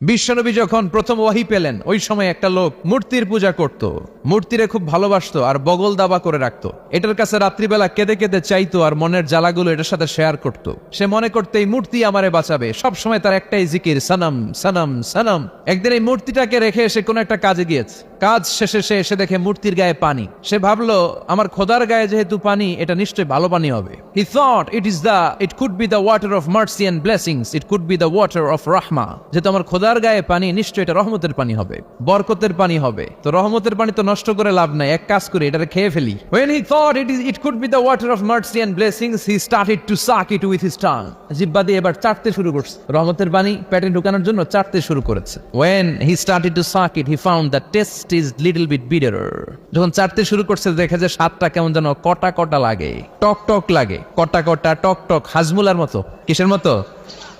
বিশ্বনবী যখন প্রথম ওয়াহি পেলেন, ওই সময় একটা লোক মূর্তির পূজা করত। মূর্তিরে খুব ভালোবাসতো আর বগল দাবা করে রাখতো। এটার কাছে রাত্রিবেলা কেঁদে কেঁদে চাইতো আর মনের জ্বালাগুলো এটার সাথে শেয়ার করত। সে মনে করতে, এই মূর্তি আমারে বাঁচাবে। সব সময় তার একটাই জিকির, সানাম সানাম সানাম। একদিন এই মূর্তিটাকে রেখে সে কোনো একটা কাজে গিয়েছে। কাজ শেষে সে এসে দেখে মূর্তির গায়ে পানি। সে ভাবলো, আমার খোদার গায়ে যেহেতু পানি, এটা নিশ্চয়ই ভালো পানি হবে। He thought it is the it could be the water of mercy and blessings it could be the water of রাহমা যেহেতু আমার খোদার গায়ে পানি, নিশ্চয়ই এটা রহমতের পানি হবে, বরকতের পানি হবে। তো রহমতের পানি তো নষ্ট করে লাভ নাই, এক কাজ করে এটা খেয়ে ফেলি। When he thought it is, it could be the water of mercy and blessings, he started to suck it with his tongue. জিব্বা দিয়ে এবার চাটতে শুরু করছে। রহমতের পানি পেটে ঢুকানোর জন্য চাটতে শুরু করেছে। When when he started to suck it, he found the taste is little bit bitter যখন চারতে শুরু করছে, দেখা যায় স্বাদটা কেমন যেন কটা কটা লাগে, টক টক লাগে, কটা কটা টক টক, হাজমুলার মতো, কিসের মতো?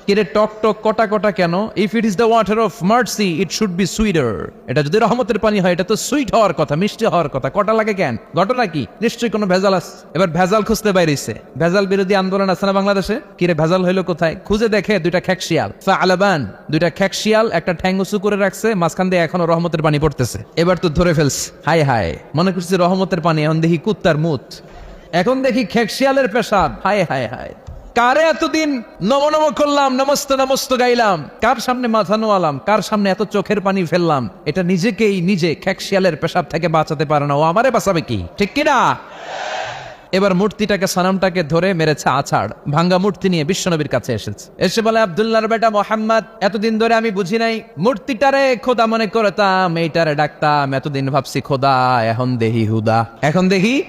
কিরে টক টক কটা কটা কেন? If it is the water of mercy it should be sweeter এটা যদি রহমতের পানি হয়, এটা তো সুইট হওয়ার কথা, মিষ্টি হওয়ার কথা। কটা লাগে কেন? ঘটনা কি? নিশ্চয়ই কোনো ভেজাল আছে। এবার ভেজাল খুঁজতে বাইরেছে। ভেজাল বিরোধী আন্দোলন আছে না বাংলাদেশে? কিরে ভেজাল হইল কোথায়? খুঁজে দেখে দুইটা খ্যাকশিয়াল আলাবান দুইটা খ্যাকশিয়াল একটা ঠ্যাং উঁচু করে রাখছে, মাঝখান দিয়ে এখনও রহমতের পানি পড়তেছে। এবার তো ধরে ফেলস হাই হাই মনে করছি রহমতের পানি, এখন দেখি কুত্তার মুত। এখন দেখি খেকশিয়ালের পেশাব। হায় হায় হায়। কারে এতদিন নম নম করলাম, নমস্ত নমস্ত গাইলাম? কার সামনে মাথা নোয়ালাম? কার সামনে এত চোখের পানি ফেললাম? এটা নিজেকেই নিজে খেকশিয়ালের পেশাব থেকে বাঁচাতে পারে না। ও আমারে বাঁচাবে কি? ঠিক কিনা? এবার মূর্তিটাকে সানামটাকে ধরে মেরেছে আছাড়। ভাঙ্গা মূর্তি নিয়ে বিশ্বনবীর কাছে এসেছে। এসে বলে, আবদুল্লাহর বেটা মোহাম্মদ, এতদিন ধরে আমি বুঝি নাই। মূর্তিটারে খোদা মনে করতাম, এইটারে ডাকতাম। এতদিন ভাবছি খোদা, এখন দেহি হুদা। এখন দেখি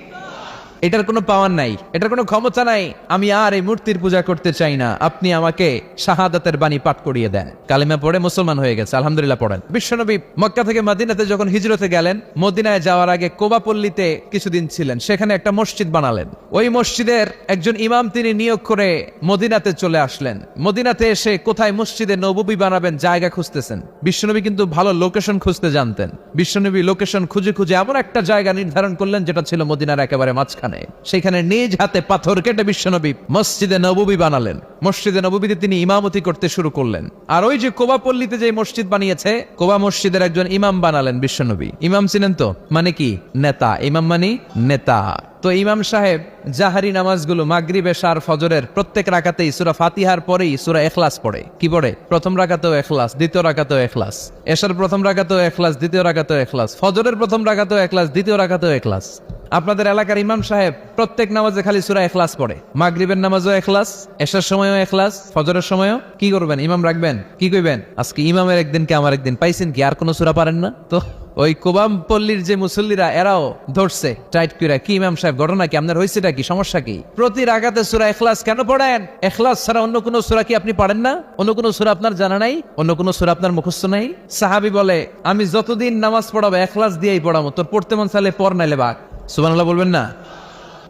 এটার কোনো পাওয়ার নাই, এটার কোনো ক্ষমতা নাই। আমি আর এই মূর্তির পূজা করতে চাই না। আপনি আমাকে শাহাদাতের বাণী পাঠ করিয়ে দেন। কালিমা পড়ে মুসলমান হয়ে গেছে, আলহামদুলিল্লাহ পড়েন। বিশ্বনবী মক্কা থেকে মদিনাতে যখন হিজরতে গেলেন, মদিনায় যাওয়ার আগে কোবাপল্লীতে কিছুদিন ছিলেন। সেখানে একটা মসজিদ বানালেন। ওই মসজিদের একজন ইমাম তিনি নিয়োগ করে মদিনাতে চলে আসলেন। মদিনাতে এসে কোথায় মসজিদে নববী বানাবেন জায়গা খুঁজতেছেন। বিশ্বনবী কিন্তু ভালো লোকেশন খুঁজতে জানতেন। বিশ্বনবী লোকেশন খুঁজে খুঁজে এমন একটা জায়গা নির্ধারণ করলেন, যেটা ছিল মদিনার একেবারে মাঝখানে। সেখানে। সেখানে নিজ হাতে পাথর কেটে বিশ্বনবী মসজিদে নববী বানালেন। মসজিদে নববীতে তিনি ইমামতি করতে শুরু করলেন। আর ওই যে কোবাপল্লীতে যে মসজিদ বানিয়েছে, কোবা মসজিদের একজন ইমাম বানালেন বিশ্বনবী। ইমাম ছিলেন তো? মানে কি? নেতা। ইমাম মানে নেতা। তো ইমাম সাহেব জাহারি নামাজগুলো মাগরিব, এশার, ফজরের প্রত্যেক রাকাতেই সুরা ফাতিহার পরেই সুরা এখলাস পড়ে। কি পড়ে? প্রথম রাকাতেও এখলাস দ্বিতীয় রাকাতেও এখলাস এশার প্রথম রাকাতেও এখলাস দ্বিতীয় রাকাতেও এখলাস ফজরের প্রথম রাকাতেও এখলাস দ্বিতীয় রাকাতেও এখলাস আপনাদের এলাকার ইমাম সাহেব প্রত্যেক নামাজে খালি সুরা এখলাস পড়ে। মাগরিবের নামাজও এখলাস এসার সময়ও এখলাস ফজরের সময়ও কি করবেন? ইমাম রাখবেন? কি কইবেন? আজকে ইমামের একদিন কে আমার একদিন? পাইছেন কি? আর কোনো সুরা পারেন না? তো ওই কোবাম পল্লীর যে মুসল্লিরা, এরাও ধরছে, টাইট করে কি ইমাম সাহেব, ঘটনা কি? আপনার হয়েছেটা কি? সমস্যা কি? প্রতি রাগাতে সুরা এখলাস কেন পড়েন? এখলাস ছাড়া অন্য কোনো সুরা কি আপনি পারেন না? অন্য কোনো সুরা আপনার জানা নাই? অন্য কোনো সুরা আপনার মুখস্থ নাই? সাহাবি বলে, আমি যতদিন নামাজ পড়াবো এখলাস দিয়েই পড়াবো তোর পড়তে মন চাইলে পড় নাইলে বাক সুবহানাল্লাহ বলবেন না।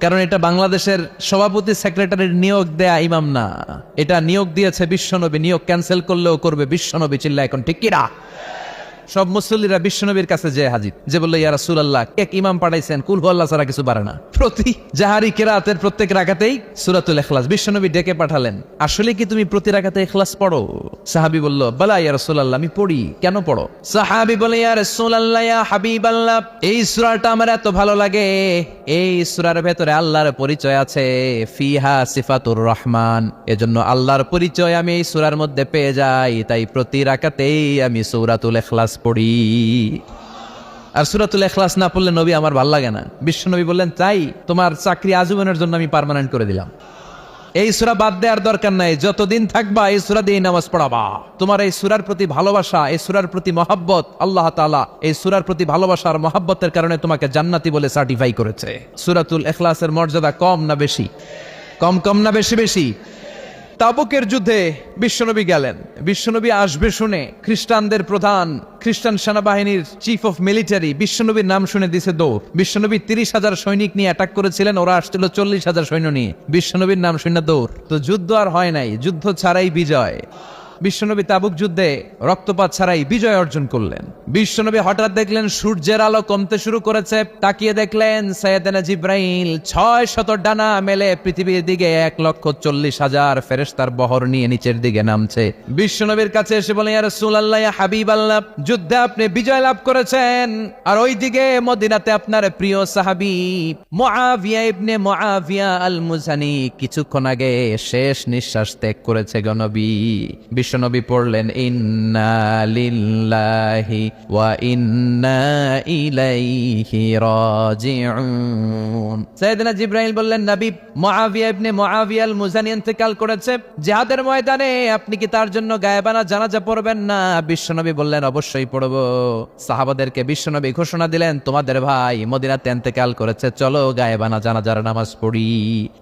কারণ এটা বাংলাদেশের সভাপতি সেক্রেটারির নিয়োগ দেয়া ইমাম না। এটা নিয়োগ দিয়েছে বিশ্বনবী, নিয়োগ ক্যান্সেল করলেও করবে বিশ্বনবী চিল্লা এখন, ঠিক কিরা সব মুসল্লিরা বিশ্বনবীর কাছে যে হাজির। যে বলল, ইয়া রাসূলুল্লাহ এক ইমাম পাঠাইছেন? কুল আল্লাহ ছাড়া কিছু পারে না। প্রতি জাহারি কেরাতের প্রত্যেক রাকাতেই সূরাতুল ইখলাস বিশ্বনবী ডেকে পাঠালেন। আসলে কি তুমি প্রতি রাকাতে ইখলাস পড়ো? সাহাবী বলল, বালা, ইয়া রাসূলুল্লাহ, আমি পড়ি। কেন পড়ো? সাহাবী বলে, ইয়া রাসূলুল্লাহ, ইয়া হাবিবাল্লাহ, এই সূরাটা আমার এত ভালো লাগে। এই সূরার ভেতরে আল্লাহর পরিচয় আছে, ফিহা সিফাতুর রহমান। এজন্য আল্লাহর পরিচয় আমি এই সূরার মধ্যে পেয়ে যাই। তাই প্রতি রাকাতেই আমি সূরাতুল ইখলাস পড়ি। আর সুরাতুল এখলাস না পড়লে নবী আমার ভালো লাগে না। বিশ্ব নবী বললেন, তাই তোমার চাকরি আজীবনের জন্য আমি পার্মানেন্ট করে দিলাম। এই সুরা বাদ দেওয়ার দরকার নাই। যতদিন থাকবা এই সুরা দিয়ে নামাজ পড়াবা। তোমার এই সুরার প্রতি ভালোবাসা, এই সুরার প্রতি মহাব্বত আল্লাহ তাআলা এই সুরার প্রতি ভালোবাসা আর মহাব্বতের কারণে তোমাকে জান্নাতি বলে সার্টিফাই করেছে। সুরাতুল এখলাসের মর্যাদা কম না বেশি? কম কম না বেশি বেশি? তাবুকের যুদ্ধে বিশ্বনবী গেলেন। বিশ্বনবী আসবে শুনে খ্রিস্টানদের প্রধান, খ্রিস্টান সেনাবাহিনীর চিফ অফ মিলিটারি বিশ্বনবীর নাম শুনে দিছে দৌড় বিশ্বনবী তিরিশ হাজার সৈনিক নিয়ে অ্যাটাক করেছিলেন, ওরা আসছিল চল্লিশ হাজার সৈন্য নিয়ে। বিশ্বনবীর নাম শুনে দৌড় তো যুদ্ধ আর হয় নাই, যুদ্ধ ছাড়াই বিজয়। বিশ্বনবী তাবুক যুদ্ধে রক্তপাত ছাড়াই বিজয় অর্জন করলেন। বিশ্বনবী হঠাৎ দেখলেন সূর্যের আলো কমতে শুরু করেছে। তাকিয়ে দেখলেন সৈয়দনা জিব্রাইল ছয় শত ডানা মেলে পৃথিবীর দিকে এক লক্ষ চল্লিশ হাজার ফেরেস্তার বহর নিয়ে নিচের দিকে নামছে। বিশ্বনবীর কাছে এসে বলে ইয়া রাসূলুল্লাহ, ইয়া হাবিব আল্লাহ যুদ্ধে আপনি বিজয় লাভ করেছেন। আর ওইদিকে মদিনাতে আপনার প্রিয় সাহাবী মুআবিয়া ইবনে মুআবিয়া আল মুজানি কিছুক্ষণ আগে শেষ নিঃশ্বাস ত্যাগ করেছে গনবী বিশ্বনবী পড়লেন, ইন্না লিল্লাহি ওয়া ইন্না ইলাইহি রাজিউন। সাইয়েদনা জিব্রাইল বললেন, নবী, মুআবিয়া ইবনে মুআবিয়া মুজানি ইন্তেকাল করেছে। জিহাদের ময়দানে আপনি কি তার জন্য গায়েবানা জানাজা পড়বেন না? বিশ্বনবী বললেন, অবশ্যই পড়ব। সাহাবাদেরকে বিশ্বনবী ঘোষণা দিলেন, তোমাদের ভাই মদিনাতে ইন্তেকাল করেছে, চলো গায়েবানা জানাজার নামাজ পড়ি।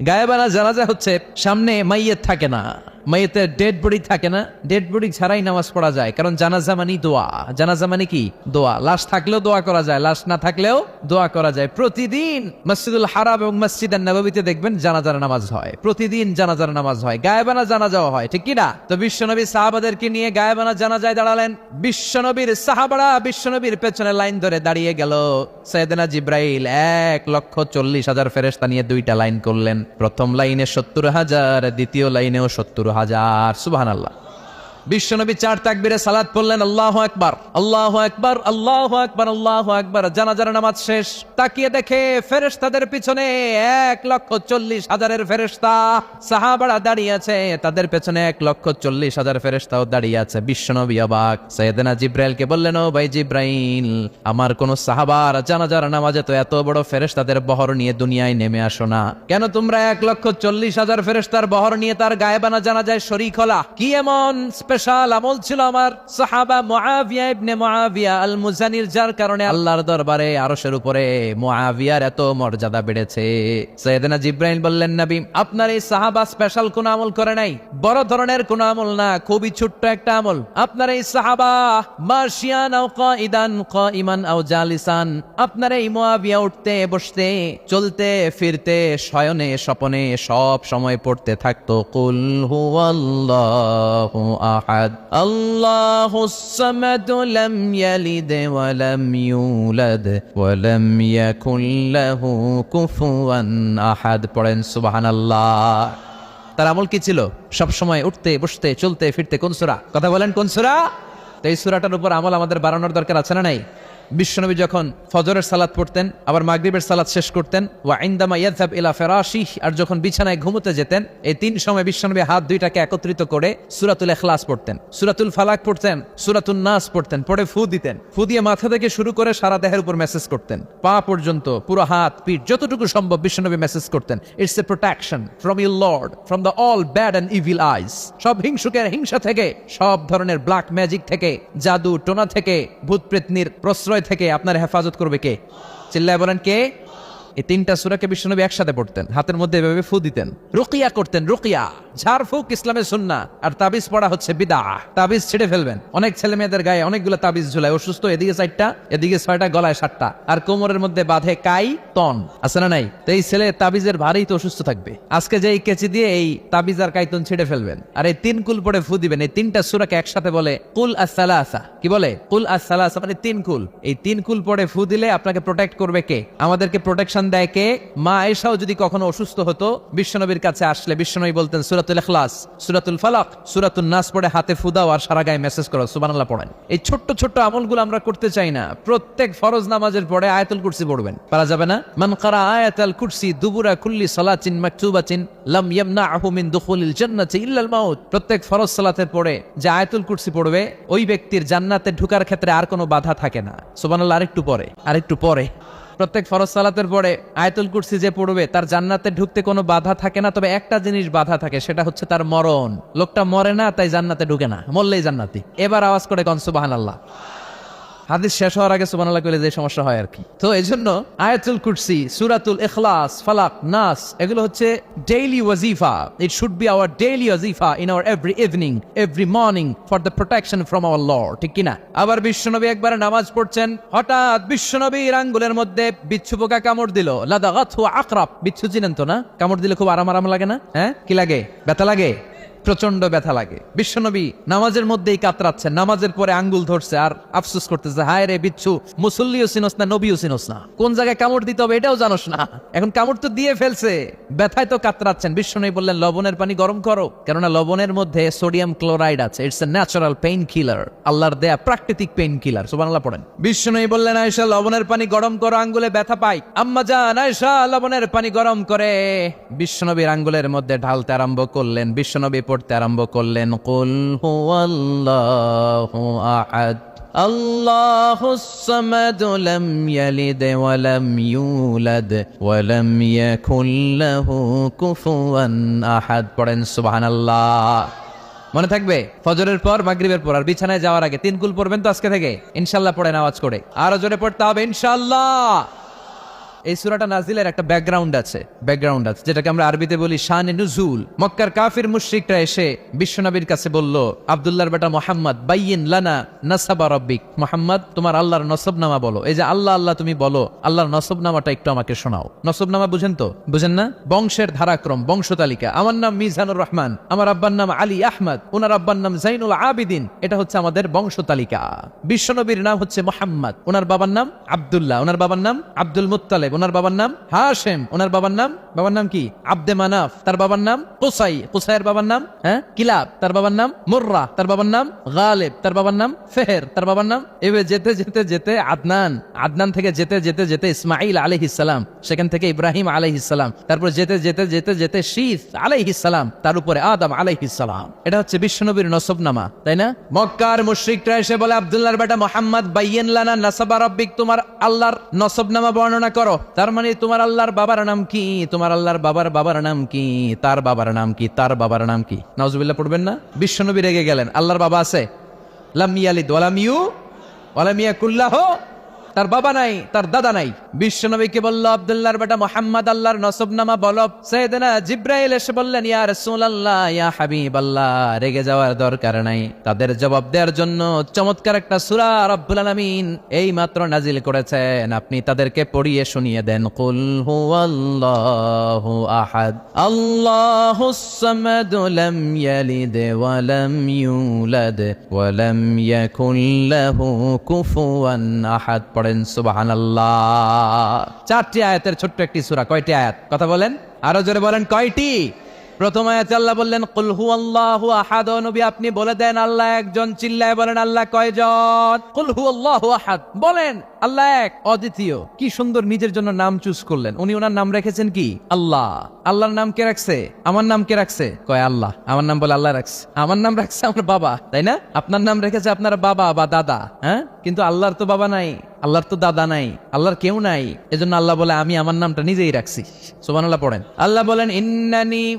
গায়েবানা জানাজা হচ্ছে, সামনে মাইয়ের থাকে না। মাইয়েতে ডেড বডি থাকে না ডেড বডি ছাড়াই নামাজ পড়া যায়। কারণ জানাজা মানে দোয়া। জানাজা মানে কি? দোয়া। লাশ থাকলেও দোয়া করা যায়, লাশ না থাকলেও দোয়া করা যায়। প্রতিদিন মসজিদুল হারাম এবং মসজিদ নবীতে দেখবেন জানাজার নামাজ হয়। প্রতিদিন জানাজার নামাজ হয়। গায়েবানা জানাজাও হয়, ঠিক না? তো বিশ্বনবী সাহাবাদেরকে নিয়ে গায়েবানা জানাজায় দাঁড়ালেন। বিশ্বনবীর সাহাবারা বিশ্বনবীর পেছনে লাইন ধরে দাঁড়িয়ে গেল। সৈয়দনা জিব্রাইল এক লক্ষ চল্লিশ হাজার ফেরেস্তা নিয়ে দুইটা লাইন করলেন। প্রথম লাইনে সত্তর হাজার, দ্বিতীয় লাইনেও সত্তর হাজার সুবাহান আল্লাহ বিশ্বনবী চার তাকবিরে সালাত পড়লেন, আল্লাহ একবার আল্লাহ একবার আল্লাহ একবার আল্লাহ একবার জানাজার নামাজ শেষ। তাকিয়ে দেখে ফেরেশতাদের পিছনে এক লক্ষ চল্লিশ হাজারের ফেরেশতা। সাহাবারা দাঁড়িয়ে আছে, তাদের পেছনে এক লক্ষ চল্লিশ হাজার ফেরেশতাও দাঁড়িয়ে আছে। বিশ্বনবী অবাক। সৈয়দনা জিব্রাইলকে বললেন, ও ভাই জিব্রাইল, আমার কোন সাহাবার জানাজার নামাজে তো এত বড় ফেরেশতাদের বহর নিয়ে দুনিয়ায় নেমে আসো না। কেন তোমরা এক লক্ষ চল্লিশ হাজার ফেরেস্তার বহর নিয়ে তার গায়েবানা জানাজায় শরিক হলা? কি এমন স্পেশাল আমল ছিল আমার। সাহাবা মুআবিয়া ইবনে মুআবিয়া আল মুজানির যার কারণে আল্লাহর দরবারে আরশের উপরে মুআবিয়ার এত মর্যাদা বেড়েছে। সৈয়দনা জিব্রাইল বললেন, নবী, আপনার এই সাহাবা স্পেশাল কোন আমল করে নাই? বড় ধরনের কোন আমল না, খুবই ছোট্ট একটা আমল। আপনার এই সাহাবা মার্শিয়ান আও কাইদান কাইমান আও জালিসান, আপনার এই মুআবিয়া উঠতে, বসতে, চলতে, ফিরতে, শয়নে, স্বপনে সব সময় পড়তে থাকতো। কুল হুয়াল্লাহু আহাদ আল্লাহুস الله الصمد لم يلد ولم يولد ولم يكن له كفوا أحد পড়েন সুবহানাল্লাহ। তার আমল কি ছিল? সব সময় উঠতে, বসতে, চলতে, ফিরতে কোন সূরা? কথা বলেন কোন সূরা? তো এই সূরাটার উপর আমল আমাদের বাড়ানোর দরকার আছে না নাই? বিশ্বনবী যখন ফজরের সালাত পড়তেন, আবার মাগরিবের সালাত শেষ করতেন, ওয়া ইনদামা ইয়াযহাব ইলা ফিরাশিহ, আর যখন বিছানায় ঘুমোতে যেতেন, এই তিন সময় বিশ্বনবী হাত দুইটাকে একত্রিত করে সূরাতুল ইখলাস পড়তেন। সূরাতুল ফালাক পড়তেন, সূরাতুন নাস পড়তেন, পড়ে ফু দিতেন। ফু দিয়ে মাথা থেকে শুরু করে সারা দেহের উপর মেসেজ করতেন। পা পর্যন্ত, পুরো হাত, পিঠ, যতটুকু সম্ভব বিশ্বনবী মেসেজ করতেন। It's a protection from your lord from the all bad and evil eyes সব হিংসুকের হিংসা থেকে, সব ধরনের ব্ল্যাক ম্যাজিক থেকে, জাদু টোনা থেকে ভূত প্রেতনির প্রশ্রয় থেকে আপনার হেফাজত করবে কে? চিল্লায় বলেন কে? এই তিনটা সুরাকে বিশ্বনবী একসাথে পড়তেন, হাতের মধ্যে এভাবে ফু দিতেন। রুকিয়া করতেন, রুকিয়া। ঝাড়ফুক ইসলামের সুন্না, আর তাবিজ পড়া হচ্ছে বিদা তাবিজ ছেড়ে ফেলবেন। অনেক ছেলে মেয়েদের গায়ে অনেকগুলো তাবিজ ঝুলায়, অসুস্থ, এদিকে চারটা, এদিকে ছয়টা, গলায় সাতটা। আর কোমরের মধ্যে বাঁধে কাই, তন। আছে না নাই? তো এই ছেলে তাবিজের ভারেই তো অসুস্থ থাকবে। আজকে যে এই কেচি দিয়ে এই তাবিজ আর কাইতন ছেড়ে ফেলবেন, আর এই তিন কুল পড়ে ফু দিবেন, এই তিনটা সুরাকে একসাথে বলে কুল আসালা আসা কি বলে? কুল আসালা আসা মানে তিন কুল। এই তিন কুল পড়ে ফু দিলে আপনাকে প্রোটেক্ট করবে কে? আমাদেরকে প্রোটেকশন দেয় কে? মা এসাও যদি কখনো অসুস্থ হতো, বিশ্বনবীর কাছে আসলে বিশ্বনবী বলতেন, সুরাতুল ইখলাস, সুরাতুল ফালাক সুরাতুল নাস পড়ে হাতে ফুদাও আর সারা গায়ে মেসেজ করো, সুবহানাল্লাহ পড়েন। এই ছোট্ট ছোট্ট আমলগুলো আমরা করতে চাই না। প্রত্যেক ফরজ নামাজের পরে আয়াতুল কুরসি পড়বেন। পারা যাবে না? মান কারা আয়াতুল কুরসি দুবুরা কুল্লি সালাতিন মাকতুবাতিন লাম ইয়ামনাহু মিন দুখুলিল জান্নাতি ইল্লাল মাউত। প্রত্যেক ফরজ সালাতের পরে যে আয়াতুল কুরসি পড়বে, ওই ব্যক্তির জান্নাতে ঢুকার ক্ষেত্রে আর কোনো বাধা থাকে না। সুবহানাল্লাহ, আরেকটু পরে আরেকটু পরে। প্রত্যেক ফরজ সালাতের পরে আয়তুল কুরসি যে পড়বে, তার জান্নাতে ঢুকতে কোনো বাধা থাকে না। তবে একটা জিনিস বাধা থাকে, সেটা হচ্ছে তার মরণ। লোকটা মরে না, তাই জান্নাতে ঢুকে না, মরলেই জান্নাতি। এবার আওয়াজ করে কনসু বাহান আল্লাহ হাদিস শেষ হওয়ার আগে সুবহানাল্লাহ কইলে যে সমস্যা হয় আর কি। তো এই জন্য আয়াতুল কুরসি, সুরাতুল ইখলাস, ফালাক, নাস, এগুলো হচ্ছে daily ওয়াজিফা it should be our daily ওয়াজিফা in our every evening every morning for the protection from our lord ঠিক কিনা? আবার বিশ্বনবী একবার নামাজ পড়ছেন, হঠাৎ বিশ্বনবীর আঙ্গুলের মধ্যে বিচ্ছু পোকা কামড় দিল। লাদাগাথু আকরাব। বিচ্ছু চিনেন তো না? কামড় দিলে খুব আরাম আরাম লাগে না? হ্যাঁ? কি লাগে? ব্যথা লাগে? প্রচণ্ড ব্যথা লাগে। বিশ্বনবী নামাজের মধ্যেই কাতরাচ্ছে নামাজের পরে আঙ্গুল ধরছে আর আফসোস করতেছে, হায় রে বিচ্ছু, মুসল্লিও চিনস না, নবীও চিনস না। কোন জায়গায় কামড় দিতে হবে এটাও জানোস না। এখন কামড় তো দিয়ে ফেলছে, ব্যথায় তো কাতরাচ্ছেন। বিশ্বনবী বললেন, লবণের পানি গরম করো, কেননা লবণের মধ্যে সোডিয়াম ক্লোরাইড আছে, it's a natural pain killer, আল্লাহর দেয়া প্রাকৃতিক পেইন কিলার। সুবহানাল্লাহ পড়েন। বিশ্বনবী বললেন, আয়েশা, লবণের পানি গরম করো, আঙ্গুলে ব্যথা পাই। আম্মা জান, আয়েশা, লবণের পানি গরম করে। বিশ্বনবীর আঙ্গুলের মধ্যে ঢালতে আরম্ভ করলেন। বিশ্বনবী পড়তে আরম্ভ করলেন কুল হুয়াল্লাহু আহাদ الله الصمد لم يلد ولم يولد ولم يكن له كفوا احد পড়েন সুবহানাল্লাহ মনে থাকবে ফজরের পর মাগরিবের পর আর বিছানায় যাওয়ার আগে তিন কুল পড়বেন তো আজকে থেকে ইনশাল্লাহ পড়েন আওয়াজ করে আরো জোরে পড়তে হবে ইনশাল্লাহ এই সুরাটা নাজিলের একটা ব্যাকগ্রাউন্ড আছে ব্যাকগ্রাউন্ড আছে, যেটাকে আমরা আরবিতে বলি শান নুজুল মক্কার কাফির মুশরিকরা এসে বিশ্বনবীর কাছে বলল, আব্দুল্লাহর বেটা মোহাম্মদ, বাইয়িন লানা নাসাবা রব্বিক। মোহাম্মদ, তোমার আল্লাহর নসবনামা বলো। এই যে আল্লাহ আল্লাহ তুমি বলো, আল্লাহর নসবনামাটা একটু আমাকে শোনাও। নসবনামা বুঝেন তো? বুঝেন না? বংশের ধারাক্রম, বংশ তালিকা। আমার নাম মিজানুর রহমান, আমার আব্বার নাম আলী আহমদ, ওনার আব্বার নাম জাইনুল আবিদিন। এটা হচ্ছে আমাদের বংশ তালিকা। বিশ্বনবীর নাম হচ্ছে মোহাম্মদ, ওনার বাবার নাম আব্দুল্লাহ, ওনার বাবার নাম আব্দুল মুত্তালেব। ওনার বাবার নাম হাশেম। ওনার বাবার নাম? বাবার নাম কি? আব্দে মানাফ। তার বাবার নাম কুসাই। কুসাইয়ের বাবার নাম? হ্যাঁ? কিলাব। তার বাবার নাম মুর্রা। তার বাবার নাম গালেব। তার বাবার নাম ফেহের। তার বাবার নাম? এভাবে যেতে যেতে যেতে আদনান। আদনান থেকে যেতে যেতে যেতে ইসমাইল আলহিসাম সেখান থেকে ইব্রাহিম আলহিসাম তারপর যেতে যেতে যেতে যেতে শীত আলাইহিসালাম তার উপরে আদম আলাইহিসালাম এটা হচ্ছে বিশ্বনবীর নসবনামা, তাই না? মক্কার মুশরিকরা এসে বলে, আব্দুল্লাহর বেটা মোহাম্মদ, বাইয়েন লানা নাসাবা রব্বিক, তোমার আল্লাহর নসবনামা বর্ণনা করো। তার মানে তোমার আল্লাহর বাবার নাম কি? তোমার আল্লাহর বাবার বাবার নাম কি? তার বাবার নাম কি? তার বাবার নাম কি? নজবুল্লাহ পড়বেন না? বিশ্বনবী রেগে গেলেন। আল্লাহর বাবা আছে? লাম ওয়ালামিউ ওয়ালামিয়া কুল্লাহ তার বাবা নাই, তার দাদা নাই। বিশ্বনবীকে বলল, আব্দুল্লাহর বেটা মোহাম্মদ আল্লাহর নসবনামা বল। সৈয়দনা জিব্রাইল এসে বললেন, ইয়া রাসূলুল্লাহ, ইয়া হাবিবাল্লাহ, রেগে যাওয়ার দরকার নাই। তাদের জবাব দেওয়ার জন্য চমৎকার একটা সূরা রব্বুল আলামিন এই মাত্র নাজিল করেছেন। আপনি তাদেরকে পড়িয়ে শুনিয়ে দেন। কুল হুয়াল্লাহু আহাদ। আল্লাহুস সামাদ লাম ইয়ালিদ ওয়া লাম ইউলাদ ওয়া লাম ইয়াকুল লাহু কুফুয়ান আহাদ। পড়েন, সুবহানাল্লাহ। চারটি আয়াতের ছোট্ট একটি সূরা, কয়টি আয়াত? কথা বলেন। আরও জোরে বলেন, কয়টি? প্রথম আয়াতে আল্লাহ বললেন, কুল হুয়াল্লাহু আহাদ নবী আপনি বলে দেন, আল্লাহ একজন। চিল্লায় বলেন, আল্লাহ কয়জন? কুল হুয়াল্লাহু আহাদ বলেন, আল্লাহ এক অদ্বিতীয়। কি সুন্দর নিজের জন্য নাম চুজ করলেন। উনি ওনার নাম রেখেছেন কি? আল্লাহ। আল্লাহর নাম কে রাখছে? আমার নাম কে রাখছে? কয়, আল্লাহ আমার নাম বলে, আল্লাহ রাখছে আমার নাম রাখছে আমার বাবা, তাই না? আপনার নাম রেখেছে আপনার বাবা বা দাদা হ্যাঁ? কিন্তু আল্লাহর তো বাবা নাই। আল্লাহর তো দাদা নাই, আল্লাহর কেউ নাই। এজন্য আল্লাহ বলে, আমি আমার নামটা নিজেই রাখছি। সুবহানাল্লাহ পড়েন। আল্লাহ বলেন, ইন্নানি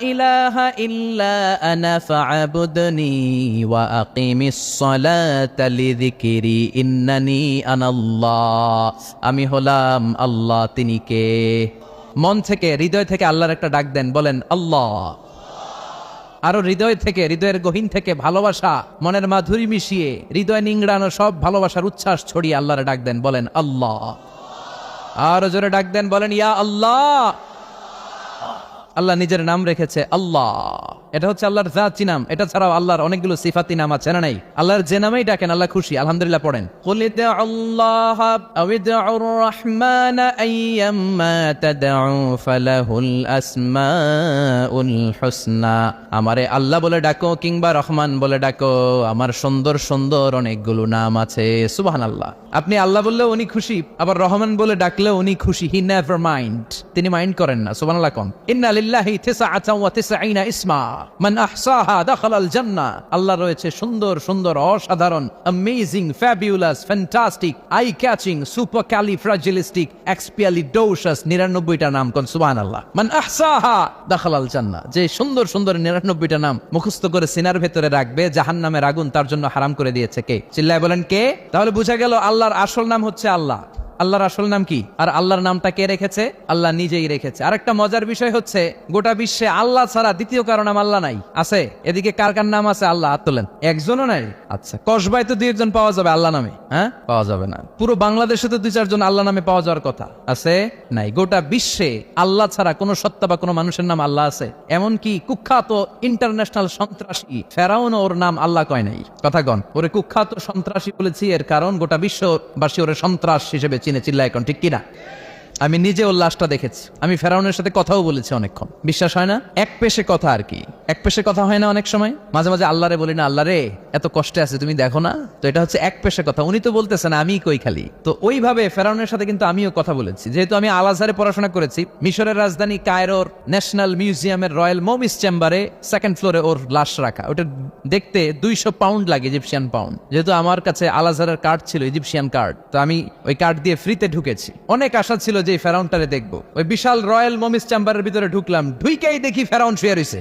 ইলাহা ইল্লা ইন্নানি আমি হলাম আল্লাহ, তিনি কে? মন থেকে, হৃদয় থেকে আল্লাহর একটা ডাক দেন, বলেন, আল্লাহ। আরও হৃদয় থেকে, হৃদয়ের গহীন থেকে ভালোবাসা মনের মাধুরী মিশিয়ে, হৃদয় নিংড়ানো সব ভালোবাসার উচ্ছ্বাস ছড়িয়ে আল্লাহরে ডাক দেন, বলেন আল্লাহ। আরও জোরে ডাক দেন, বলেন ইয়া আল্লাহ। আল্লাহ নিজের নাম রেখেছে আল্লাহ। এটা হচ্ছে আল্লাহর জাতি নাম। এটা ছাড়াও আল্লাহর অনেকগুলো সিফাতি নাম আছে, না নাই? আল্লাহর যে নামেই ডাকেন, আল্লাহ খুশি, আলহামদুলিল্লাহ পড়েন। কলিতে আল্লাহ রহমান আইয়াম্মা তাদাউ ফালাহুল আসমাউল হুসনা আমারে আল্লাহ বলে ডাকো কিংবা রহমান বলে ডাকো, আমার সুন্দর সুন্দর অনেকগুলো নাম আছে, সুবহানাল্লাহ। আপনি আল্লাহ বললে উনি খুশি, আবার রহমান বলে ডাকলে উনি খুশি হি নেভার মাইন্ড তিনি মাইন্ড করেন না, সুবহানাল্লাহ কোন। ইন্না লিল্লাহি তিসআতান ওয়া তিসঈনা ইসমা। মান আহসাহা দাখালাল জান্নাহ আল্লাহ রয়েছে সুন্দর সুন্দর, অসাধারণ amazing fabulous fantastic eye catching supercalifragilisticexpialidocious 99টা নাম কোন, সুবহানাল্লাহ। মান আহসাহা দাখালাল জান্নাহ যে সুন্দর সুন্দর 99টা নাম মুখস্থ করে সিনার ভেতরে রাখবে, জাহান্নামের আগুন তার জন্য হারাম করে দিয়েছে কে? চিল্লায় বলেন কে? তাহলে বোঝা গেল আল্লাহর আসল নাম হচ্ছে আল্লাহ। আল্লাহর আসল নাম কি? আর আল্লাহর নামটা কে রেখেছে? আল্লাহ নিজেই রেখেছে। আরেকটা মজার বিষয় হচ্ছে গোটা বিশ্বে আল্লাহ ছাড়া দ্বিতীয় কারও নাম আল্লাহ নাই। আছে? এদিকে কার কার নাম আছে? আল্লাহ হাত তোলেন। একজনও নাই? আচ্ছা কসবাই তো দুই একজন পাওয়া যাবে আল্লাহ নামে হ্যাঁ? পাওয়া যাবে না। পুরো বাংলাদেশে তো দুই চারজন আল্লাহ নামে পাওয়া যাওয়ার কথা। আছে? নাই। গোটা বিশ্বে আল্লাহ ছাড়া কোনো সত্তা বা কোনো মানুষের নাম আল্লাহ আছে? এমনকি কুখ্যাত ইন্টারন্যাশনাল সন্ত্রাসী ফেরাউন ওর নাম আল্লাহ কয় নাই। কথা গণ ওরে কুখ্যাত সন্ত্রাসী বলেছি এর কারণ গোটা বিশ্ববাসী ওরে সন্ত্রাস হিসেবে চিনে চিল্লা এখন ঠিক কিনা? আমি নিজে ওর লাশটা দেখেছি। আমি ফেরাউনের সাথে কথাও বলেছি অনেকক্ষণ। বিশ্বাস হয় না? এক পেশে কথা আর কি। এক পেশে কথা হয় না অনেক সময়। মাঝে মাঝে আল্লাহরে বলি না আল্লাহ রে এত কষ্টে আছে, তুমি দেখো না? তো এটা হচ্ছে এক পেশে কথা। উনি তো বলতেছেন, আমি কই খালি? তো ওইভাবে ফেরাউনের সাথে কিন্তু আমিও কথা বলেছি। যেহেতু আমি আল আজহারে পড়াশোনা করেছি, মিশরের রাজধানী কায়রোর ন্যাশনাল মিউজিয়ামের রয়্যাল মোমিস চেম্বারে সেকেন্ড ফ্লোরে ওর লাশ রাখা। ওটা দেখতে দুইশো পাউন্ড লাগে ইজিপশিয়ান পাউন্ড যেহেতু আমার কাছে আলাজারের কার্ড ছিল ইজিপশিয়ান কার্ড তো আমি ওই কার্ড দিয়ে ফ্রিতে ঢুকেছি। অনেক আশা ছিল যে ফেরাউনটারে দেখব। ওই বিশাল রয়্যাল মমিস চেম্বারের ভিতরে ঢুকলাম, ঢুইকেই দেখি ফেরাউন শুয়ে রয়েছে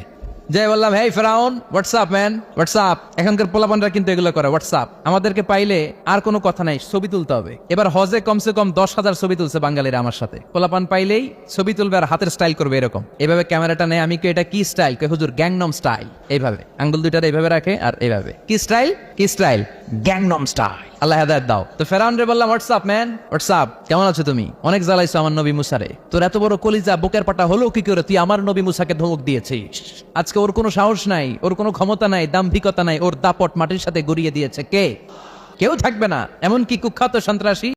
যাই বললাম, হেই ফেরাউন হোয়াটসঅ্যাপ ম্যান হোয়াটসঅ্যাপ এখনকার পোলাপানরা কিন্তু এগুলো করে হোয়াটসঅ্যাপ আমাদেরকে পাইলে আর কোনো কথা নাই, ছবি তুলতে হবে। এবার হজে কমসে কম দশ হাজার ছবি তুলছে বাঙালিরা আমার সাথে। পোলাপান পাইলেই ছবি তুলবে আর হাতের স্টাইল করবে এরকম। এভাবে ক্যামেরাটা নেয়, আমি কি এটা কি স্টাইল কে হুজুর গ্যাংনম স্টাইল এইভাবে। আঙ্গুল দুইটা এইভাবে রাখে আর এইভাবে। কি স্টাইল কি স্টাইল গ্যাংনম স্টাইল আল্লাহ হেদায়ত দাও। তো ফেরাউন রে বললাম, হোয়াটসঅ্যাপ, ম্যান? হোয়াটসঅ্যাপ, কেমন আছো তুমি? অনেক জ্বালাইছো আমার নবী মুসারে। তোর এত বড় কলিজা, বুকের পাটা হলো কি করে? তুই আমার নবী মুসাকে ধমক দিয়েছিস। আজকে ওর কোনো সাহস নাই, ওর কোনো ক্ষমতা নাই, দাম্ভিকতা নাই, ওর দাপট মাটির সাথে গড়িয়ে দিয়েছে কে? কেউ থাকবে না, এমনকি কুখ্যাত সন্ত্রাসী